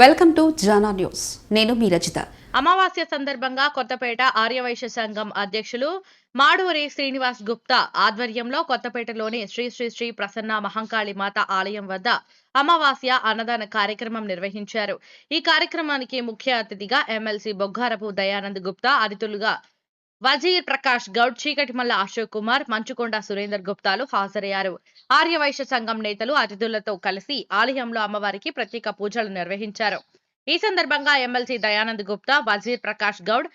Welcome to Jana news. నేను మీ రచిత. అమావాస్య సందర్భంగా కొత్తపేట ఆర్యవైశ్య సంఘం అధ్యక్షులు మాడూరి శ్రీనివాస్ గుప్తా ఆధ్వర్యంలో కొత్తపేటలోని శ్రీ శ్రీ శ్రీ ప్రసన్న మహంకాళి మాత ఆలయం వద్ద అమావాస్య అన్నదాన కార్యక్రమం నిర్వహించారు. ఈ కార్యక్రమానికి ముఖ్య అతిథిగా ఎమ్మెల్సీ బొగ్గారపు దయానంద్ గుప్తా అతిథులుగా వజీర్ ప్రకాష్ గౌడ్ చీకటిమల్ల అశోక్ కుమార్ మంచుకొండ సురేందర్ గుప్తాలు హాజరయ్యారు. ఆర్యవైశ్య సంఘం నేతలు అతిథులతో కలిసి ఆలయంలో అమ్మవారికి ప్రత్యేక పూజలు నిర్వహించారు. ఈ సందర్భంగా ఎమ్మెల్సీ దయానంద్ గుప్తా వజీర్ ప్రకాష్ గౌడ్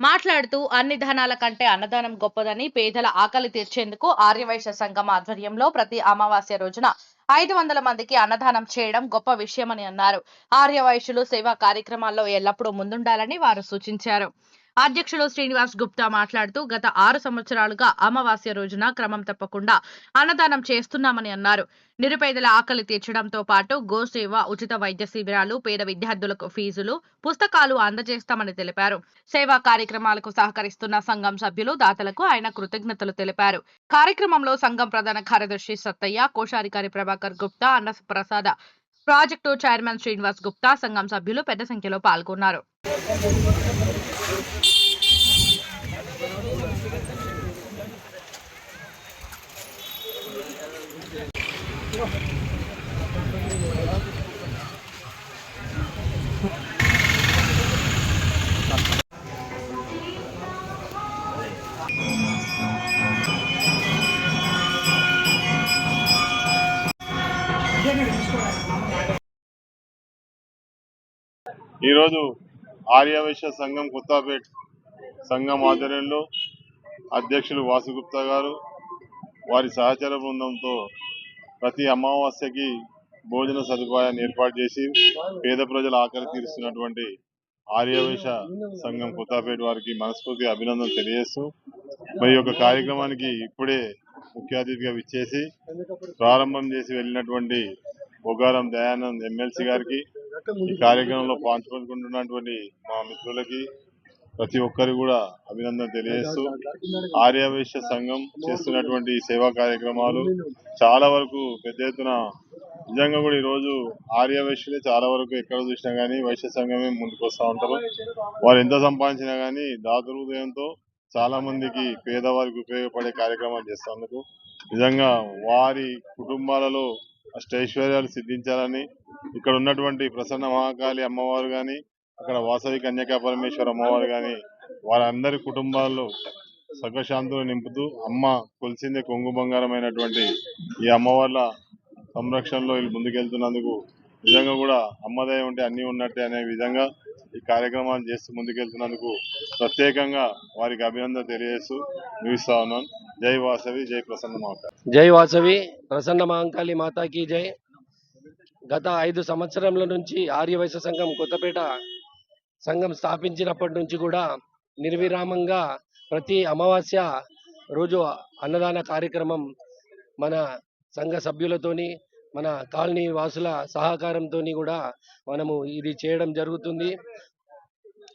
మాట్లాడుతూ అన్ని ధనాల కంటే అన్నదానం గొప్పదని పేదల ఆకలి తీర్చేందుకు ఆర్యవైశ్య సంఘం ఆధ్వర్యంలో ప్రతి అమావాస్య రోజున ఐదు వందల మందికి అన్నదానం చేయడం గొప్ప విషయమని అన్నారు. ఆర్యవైశ్యులు సేవా కార్యక్రమాల్లో ఎల్లప్పుడూ ముందుండాలని వారు సూచించారు. అధ్యక్షుడు శ్రీనివాస్ గుప్తా మాట్లాడుతూ గత ఆరు సంవత్సరాలుగా అమావాస్య రోజున క్రమం తప్పకుండా అన్నదానం చేస్తున్నామని అన్నారు. నిరుపేదల ఆకలి తీర్చడంతో పాటు గోసేవ ఉచిత వైద్య శిబిరాలు పేద విద్యార్థులకు ఫీజులు పుస్తకాలు అందజేస్తామని తెలిపారు. సేవా కార్యక్రమాలకు సహకరిస్తున్న సంఘం సభ్యులు దాతలకు ఆయన కృతజ్ఞతలు తెలిపారు. కార్యక్రమంలో సంఘం ప్రధాన కార్యదర్శి సత్తయ్య కోశాధికారి ప్రభాకర్ గుప్తా అన్న ప్రసాద ప్రాజెక్టు చైర్మన్ శ్రీనివాస్ గుప్తా సంఘం సభ్యులు పెద్ద సంఖ్యలో పాల్గొన్నారు. ఈరోజు ఆర్యవైశ్య సంఘం కొత్తపేట్ సంఘం ఆధ్వర్యంలో అధ్యక్షులు వాసుగుప్తా గారు వారి సహచర బృందంతో ప్రతి అమావాస్యకి భోజన సదుపాయాన్ని ఏర్పాటు చేసి పేద ప్రజల ఆకలి తీరుస్తున్నటువంటి ఆర్యవైశ్య సంఘం కొత్తపేట వారికి మనస్ఫూర్తి అభినందనలు తెలియజేస్తూ మరి యొక్క కార్యక్రమానికి ఇప్పుడే ముఖ్య అతిథిగా విచ్చేసి ప్రారంభం చేసి వెళ్ళినటువంటి బొగారం దయానంద్ ఎమ్మెల్సీ గారికి ఈ కార్యక్రమంలో పాల్గొంటున్నటువంటి మా మిత్రులకి ప్రతి ఒక్కరు కూడా అభినందన తెలియజేస్తూ ఆర్యవైశ్య సంఘం చేస్తున్నటువంటి సేవా కార్యక్రమాలు చాలా వరకు పెద్ద ఎత్తున నిజంగా కూడా ఈరోజు రోజు ఆర్యవైశ్యులే చాలా వరకు ఎక్కడ చూసినా కానీ వైశ్య సంఘమే ముందుకు వస్తూ ఉంటారు. వారు ఎంత సంపాదించినా కానీ దాతృదయంతో చాలా మందికి పేదవారికి ఉపయోగపడే కార్యక్రమాలు చేస్తున్నందుకు నిజంగా వారి కుటుంబాలలో అష్టైశ్వర్యాలు సిద్ధించాలని ఇక్కడ ఉన్నటువంటి ప్రసన్న మహాకాళి అమ్మవారు గాని అక్కడ వాసవి కన్యకా పరమేశ్వర అమ్మవారు కానీ వారందరి కుటుంబాల్లో సుఖశాంతులు నింపుతూ అమ్మ కొలిసిందే కొంగు బంగారమైనటువంటి ఈ అమ్మవార్ల సంరక్షణలో వీళ్ళు ముందుకెళ్తున్నందుకు నిజంగా కూడా అమ్మదయ ఉంటే అన్ని ఉన్నట్టే అనే విధంగా ఈ కార్యక్రమాన్ని చేస్తూ ముందుకెళ్తున్నందుకు ప్రత్యేకంగా వారికి అభినందన తెలియజేస్తూ ముగిస్తా ఉన్నాను జై వాసవి జై ప్రసన్న మహాకాళి జై వాసవి ప్రసన్న మహంకాళి మాతాకి జై. గత ఐదు సంవత్సరంల నుంచి ఆర్యవైశ్య సంఘం కొత్తపేట సంఘం స్థాపించినప్పటి నుంచి కూడా నిర్విరామంగా ప్రతి అమావాస్య రోజు అన్నదాన కార్యక్రమం మన సంఘ సభ్యులతోని మన కాలనీ వాసుల సహకారంతోని కూడా మనము ఇది చేయడం జరుగుతుంది.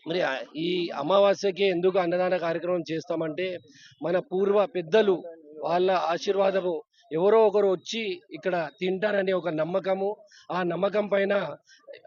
మరి ఈ అమావాస్యకి ఎందుకు అన్నదాన కార్యక్రమం చేస్తామంటే మన పూర్వ పెద్దలు వాళ్ళ ఆశీర్వాదము ఎవరో ఒకరు వచ్చి ఇక్కడ తింటారనే ఒక నమ్మకము. ఆ నమ్మకం పైన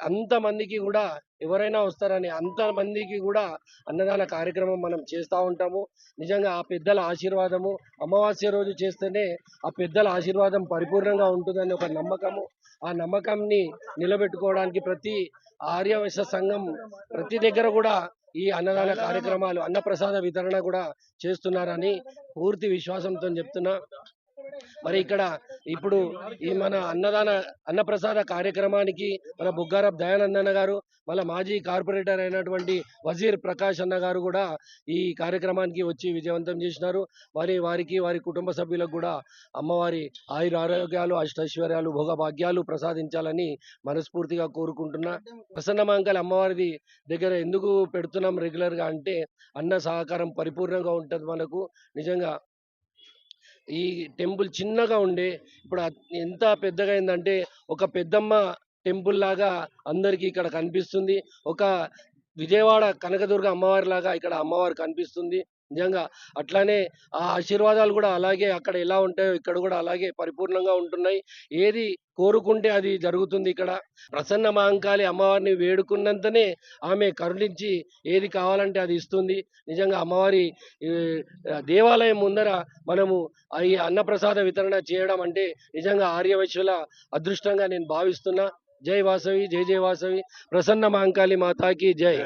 అంతమందికి కూడా ఎవరైనా వస్తారని అంతమందికి కూడా అన్నదాన కార్యక్రమం మనం చేస్తూ ఉంటాము. నిజంగా ఆ పెద్దల ఆశీర్వాదము అమావాస్య రోజు చేస్తేనే ఆ పెద్దల ఆశీర్వాదం పరిపూర్ణంగా ఉంటుందని ఒక నమ్మకము. ఆ నమ్మకంని నిలబెట్టుకోవడానికి ప్రతి ఆర్యవైశ్య సంఘం ప్రతి దగ్గర కూడా ఈ అన్నదాన కార్యక్రమాలు అన్నప్రసాద వితరణ కూడా చేస్తున్నారని పూర్తి విశ్వాసంతో చెప్తున్నా. మరి ఇక్కడ ఇప్పుడు ఈ మన అన్నదాన అన్నప్రసాద కార్యక్రమానికి మన బుగ్గారప్ దయానంద్ అన్న గారు వాళ్ళ మాజీ కార్పొరేటర్ అయినటువంటి వజీర్ ప్రకాష్ అన్న గారు కూడా ఈ కార్యక్రమానికి వచ్చి విజయవంతం చేసినారు. మరి వారికి వారి కుటుంబ సభ్యులకు కూడా అమ్మవారి ఆయుర ఆరోగ్యాలు అష్టైశ్వర్యాలు భోగభాగ్యాలు ప్రసాదించాలని మనస్ఫూర్తిగా కోరుకుంటున్నా. ప్రసన్న అమ్మవారిది దగ్గర ఎందుకు పెడుతున్నాం రెగ్యులర్గా అంటే అన్న సహకారం పరిపూర్ణంగా ఉంటుంది మనకు. నిజంగా ఈ టెంపుల్ చిన్నగా ఉండే ఇప్పుడు ఎంత పెద్దగా అయిందంటే ఒక పెద్దమ్మ టెంపుల్ లాగా అందరికీ ఇక్కడ కనిపిస్తుంది. ఒక విజయవాడ కనకదుర్గ అమ్మవారి లాగా ఇక్కడ అమ్మవారు కనిపిస్తుంది. నిజంగా అట్లానే ఆ ఆశీర్వాదాలు కూడా అలాగే అక్కడ ఎలా ఉంటాయో ఇక్కడ కూడా అలాగే పరిపూర్ణంగా ఉంటున్నాయి. ఏది కోరుకుంటే అది జరుగుతుంది ఇక్కడ. ప్రసన్న మహంకాళి అమ్మవారిని వేడుకున్నంతనే ఆమె కరుణించి ఏది కావాలంటే అది ఇస్తుంది. నిజంగా అమ్మవారి దేవాలయం ముందర మనము ఈ అన్నప్రసాద వితరణ చేయడం అంటే నిజంగా ఆర్యవైశ్యుల అదృష్టంగా నేను భావిస్తున్నా. జై వాసవి జై జై వాసవి. ప్రసన్న మహంకాళి మాతాకి జై.